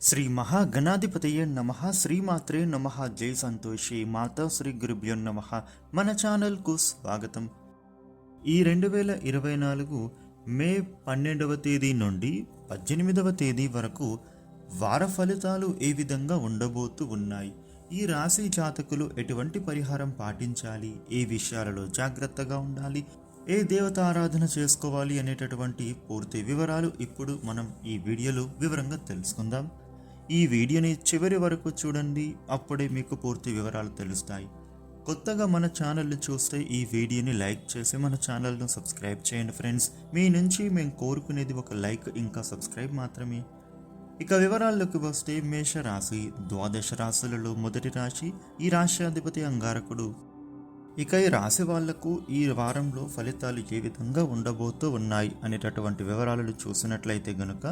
శ్రీ మహాగణాధిపతయ నమ శ్రీమాత్రే నమ జై సంతోషి మాతా శ్రీ గురుభ్యో నమ. మన ఛానల్కు స్వాగతం. ఈ రెండు వేల ఇరవై నాలుగు మే పన్నెండవ తేదీ నుండి పద్దెనిమిదవ తేదీ వరకు వార ఫలితాలు ఏ విధంగా ఉండబోతూ ఉన్నాయి? ఈ రాశి జాతకులు ఎటువంటి పరిహారం పాటించాలి? ఏ విషయాలలో జాగ్రత్తగా ఉండాలి? ఏ దేవత ఆరాధన చేసుకోవాలి అనేటటువంటి పూర్తి వివరాలు ఇప్పుడు మనం ఈ వీడియోలో వివరంగా తెలుసుకుందాం. ఈ వీడియోని చివరి వరకు చూడండి అప్పుడే మీకు పూర్తి వివరాలు తెలుస్తాయి. కొత్తగా మన ఛానల్ని చూస్తే ఈ వీడియోని లైక్ చేసి మన ఛానల్ను సబ్స్క్రైబ్ చేయండి ఫ్రెండ్స్. మీ నుంచి మేము కోరుకునేది ఒక లైక్ ఇంకా సబ్స్క్రైబ్ మాత్రమే. ఇక వివరాల్లోకి వస్తే మేష రాశి ద్వాదశ రాశులలో మొదటి రాశి ఈ రాశ్యాధిపతి అంగారకుడు. ఇక ఈ రాశి వాళ్ళకు ఈ వారంలో ఫలితాలు ఏ విధంగా ఉండబోతూ ఉన్నాయి అనేటటువంటి వివరాలను చూసినట్లయితే గనుక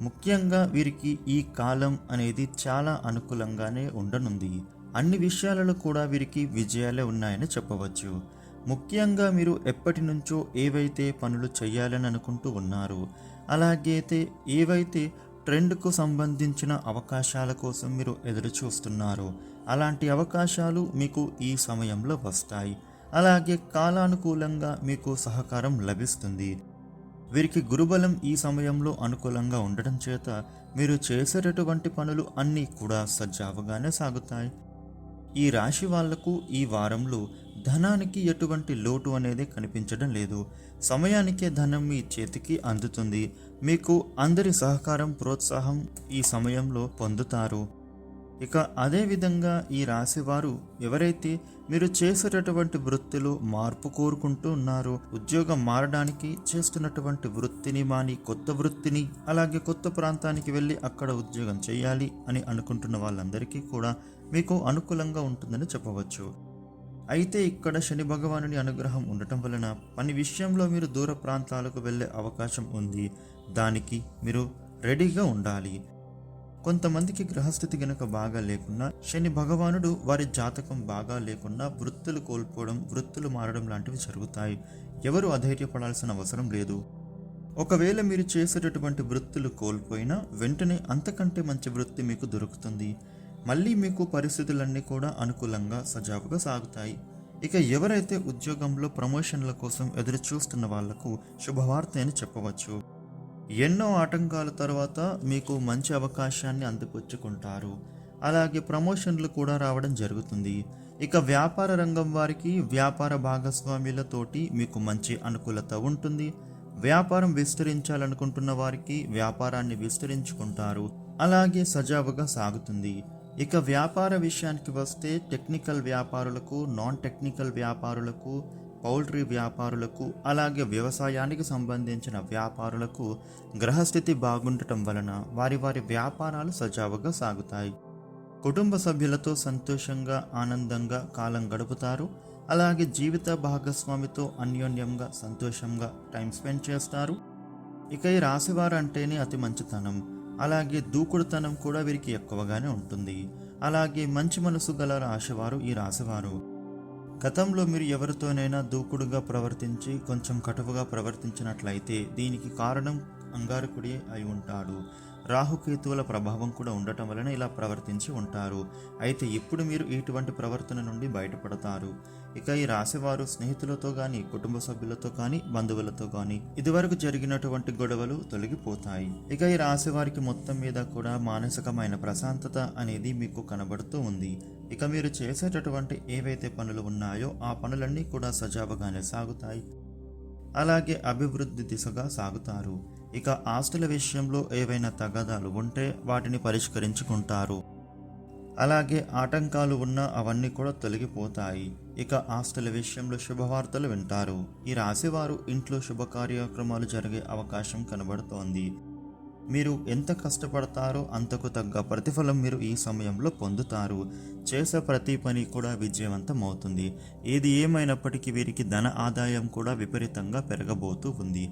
ముఖ్యంగా వీరికి ఈ కాలం అనేది చాలా అనుకూలంగానే ఉండనుంది. అన్ని విషయాలలో కూడా వీరికి విజయాలే ఉన్నాయని చెప్పవచ్చు. ముఖ్యంగా మీరు ఎప్పటి నుంచో ఏవైతే పనులు చేయాలని అనుకుంటూ ఉన్నారు అలాగైతే ఏవైతే ట్రెండ్కు సంబంధించిన అవకాశాల కోసం మీరు ఎదురు చూస్తున్నారు అలాంటి అవకాశాలు మీకు ఈ సమయంలో వస్తాయి. అలాగే కాలానుకూలంగా మీకు సహకారం లభిస్తుంది. వీరికి గురుబలం ఈ సమయంలో అనుకూలంగా ఉండటం చేత మీరు చేసేటటువంటి పనులు అన్నీ కూడా సజావుగానే సాగుతాయి. ఈ రాశి వాళ్ళకు ఈ వారంలో ధనానికి ఎటువంటి లోటు అనేది కనిపించడం లేదు. సమయానికే ధనం మీ చేతికి అందుతుంది. మీకు అందరి సహకారం ప్రోత్సాహం ఈ సమయంలో పొందుతారు. ఇక అదేవిధంగా ఈ రాశివారు ఎవరైతే మీరు చేసేటటువంటి వృత్తిలో మార్పు కోరుకుంటూ ఉన్నారో ఉద్యోగం మారడానికి చేస్తున్నటువంటి వృత్తిని మాని కొత్త వృత్తిని అలాగే కొత్త ప్రాంతానికి వెళ్ళి అక్కడ ఉద్యోగం చేయాలి అని అనుకుంటున్న వాళ్ళందరికీ కూడా మీకు అనుకూలంగా ఉంటుందని చెప్పవచ్చు. అయితే ఇక్కడ శని భగవానుని అనుగ్రహం ఉండటం వలన పని విషయంలో మీరు దూర ప్రాంతాలకు వెళ్ళే అవకాశం ఉంది. దానికి మీరు రెడీగా ఉండాలి. కొంతమందికి గ్రహస్థితి గనక బాగా లేకున్నా శని భగవానుడు వారి జాతకం బాగా లేకున్నా వృత్తులు కోల్పోవడం వృత్తులు మారడం లాంటివి జరుగుతాయి. ఎవరు అధైర్యపడాల్సిన అవసరం లేదు. ఒకవేళ మీరు చేసేటటువంటి వృత్తులు కోల్పోయినా వెంటనే అంతకంటే మంచి వృత్తి మీకు దొరుకుతుంది. మళ్ళీ మీకు పరిస్థితులన్నీ కూడా అనుకూలంగా సజావుగా సాగుతాయి. ఇక ఎవరైతే ఉద్యోగంలో ప్రమోషన్ల కోసం ఎదురు చూస్తున్న వాళ్ళకు శుభవార్త అని చెప్పవచ్చు. ఎన్నో ఆటంకాల తర్వాత మీకు మంచి అవకాశాన్ని అందిపుచ్చుకుంటారు. అలాగే ప్రమోషన్లు కూడా రావడం జరుగుతుంది. ఇక వ్యాపార రంగం వారికి వ్యాపార భాగస్వాములతోటి మీకు మంచి అనుకూలత ఉంటుంది. వ్యాపారం విస్తరించాలనుకుంటున్న వారికి వ్యాపారాన్ని విస్తరించుకుంటారు. అలాగే సజావుగా సాగుతుంది. ఇక వ్యాపార విషయానికి వస్తే టెక్నికల్ వ్యాపారులకు నాన్ టెక్నికల్ వ్యాపారులకు పౌల్ట్రీ వ్యాపారులకు అలాగే వ్యవసాయానికి సంబంధించిన వ్యాపారులకు గ్రహస్థితి బాగుండటం వలన వారి వారి వ్యాపారాలు సజావుగా సాగుతాయి. కుటుంబ సభ్యులతో సంతోషంగా ఆనందంగా కాలం గడుపుతారు. అలాగే జీవిత భాగస్వామితో అన్యోన్యంగా సంతోషంగా టైం స్పెండ్ చేస్తారు. ఇక ఈ రాశివారు అంటేనే అతి మంచితనం. అలాగే దూకుడుతనం కూడా వీరికి ఎక్కువగానే ఉంటుంది. అలాగే మంచి మనసు గల రాశివారు ఈ రాశివారు. గతంలో మీరు ఎవరితోనైనా దూకుడుగా ప్రవర్తించి కొంచెం కటువుగా ప్రవర్తించినట్లయితే దీనికి కారణం అంగారకుడి అయి ఉంటాడు. రాహుకేతువుల ప్రభావం కూడా ఉండటం వలన ఇలా ప్రవర్తించి ఉంటారు. అయితే ఇప్పుడు మీరు ఇటువంటి ప్రవర్తన నుండి బయటపడతారు. ఇక ఈ రాశివారు స్నేహితులతో కానీ కుటుంబ సభ్యులతో కానీ బంధువులతో కానీ ఇదివరకు జరిగినటువంటి గొడవలు తొలగిపోతాయి. ఇక ఈ రాశివారికి మొత్తం మీద కూడా మానసికమైన ప్రశాంతత అనేది మీకు కనబడుతూ ఉంది. ఇక మీరు చేసేటటువంటి ఏవైతే పనులు ఉన్నాయో ఆ పనులన్నీ కూడా సజావుగానే సాగుతాయి. అలాగే అభివృద్ధి దిశగా సాగుతారు. ఇక ఆస్తుల విషయంలో ఏవైనా తగాదాలు ఉంటే వాటిని పరిష్కరించుకుంటారు. అలాగే ఆటంకాలు ఉన్నా అవన్నీ కూడా తొలగిపోతాయి. ఇక ఆస్తుల విషయంలో శుభవార్తలు వింటారు. ఈ రాశివారు ఇంట్లో శుభ కార్యక్రమాలు జరిగే అవకాశం కనబడుతోంది. మీరు ఎంత కష్టపడతారో అంతకు తగ్గ ప్రతిఫలం మీరు ఈ సమయంలో పొందుతారు. చేసే ప్రతి పని కూడా విజయవంతం అవుతుంది ఏది ఏమైనప్పటికీ వీరికి ధన ఆదాయం కూడా విపరీతంగా పెరగబోతూ ఉంది.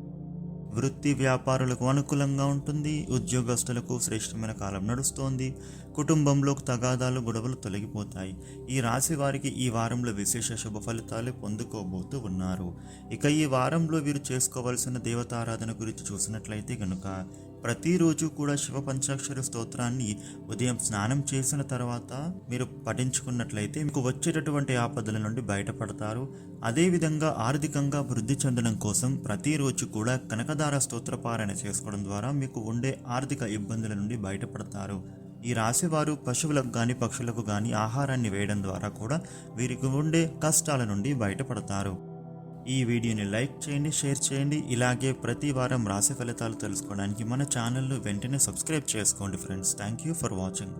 వృత్తి వ్యాపారులకు అనుకూలంగా ఉంటుంది. ఉద్యోగస్తులకు శ్రేష్టమైన కాలం నడుస్తోంది. కుటుంబంలో తగాదాలు గొడవలు తొలగిపోతాయి. ఈ రాశి వారికి ఈ వారంలో విశేష శుభ ఫలితాలు పొందుకోబోతూ ఉన్నారు. ఇక ఈ వారంలో వీరు చేసుకోవాల్సిన దేవతారాధన గురించి చూసినట్లయితే కనుక ప్రతిరోజు కూడా శివ పంచాక్షరి స్తోత్రాన్ని ఉదయం స్నానం చేసిన తర్వాత మీరు పఠించుకున్నట్లయితే మీకు వచ్చేటటువంటి ఆపదల నుండి బయటపడతారు. అదేవిధంగా ఆర్థికంగా వృద్ధి చెందడం కోసం ప్రతిరోజు కూడా కనకదార స్తోత్రపారాయణ చేసుకోవడం ద్వారా మీకు ఉండే ఆర్థిక ఇబ్బందుల నుండి బయటపడతారు. ఈ రాశివారు పశువులకు కానీ పక్షులకు కానీ ఆహారాన్ని వేయడం ద్వారా కూడా వీరికి ఉండే కష్టాల నుండి బయటపడతారు. ఈ వీడియోని లైక్ చేయండి షేర్ చేయండి. ఇలాగే ప్రతి వారం రాశి ఫలితాలు తెలుసుకోవడానికి మన ఛానల్ను వెంటనే సబ్స్క్రైబ్ చేసుకోండి friends. Thank you for watching.